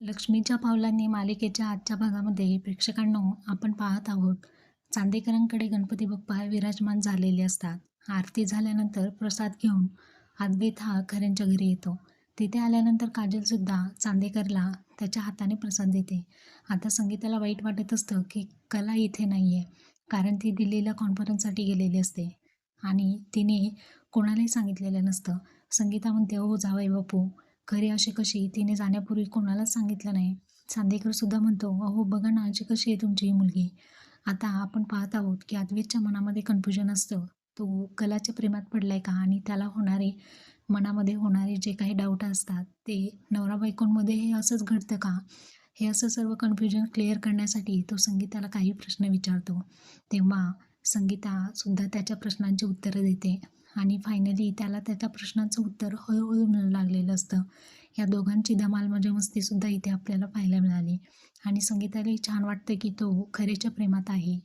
लक्ष्मीच्या पावलांनी मालिकेच्या आजच्या भागामध्ये प्रेक्षकांनो आपण पाहत आहोत. चांदेकरांकडे गणपती बाप्पा विराजमान झालेले असतात. आरती झाल्यानंतर प्रसाद घेऊन अद्वैत हा खऱ्यांच्या घरी येतो. तिथे आल्यानंतर काजलसुद्धा चांदेकरला त्याच्या हाताने प्रसाद देते. आता संगीताला वाईट वाटत असतं की कला इथे नाही आहे कारण ती दिल्लीला कॉन्फरन्ससाठी गेलेली असते. आणि तिने कोणालाही सांगितलेलं नसतं. संगीता म्हणते हो जावाई बापू खरी अशी कशी तिने जाण्यापूर्वी कोणालाच सांगितलं नाही. चांदेकर सुद्धा म्हणतो अहो बघा ना अशी कशी आहे तुमची ही मुलगी. आता आपण पाहत आहोत की अद्वैतच्या मनामध्ये कन्फ्युजन असतं. तो कलाच्या प्रेमात पडलाय का? आणि त्याला होणारे मनामध्ये होणारे जे काही डाऊट असतात ते नवरा बायकोंमध्ये हे असंच घडतं का? हे असं सर्व कन्फ्युजन क्लिअर करण्यासाठी तो संगीताला काही प्रश्न विचारतो. तेव्हा संगीतासुद्धा त्याच्या प्रश्नांची उत्तरं देते. आणि फायनली त्याला त्याच्या प्रश्नांचं उत्तर हळूहळू मिळू लागले. असतं. या दोघांची धमाल म्हणजे मजा मस्तीसुद्धा इथे आपल्याला पाहायला मिळाली. आणि संगीतालाही छान वाटतं की तो खरेच्या प्रेमात आहे.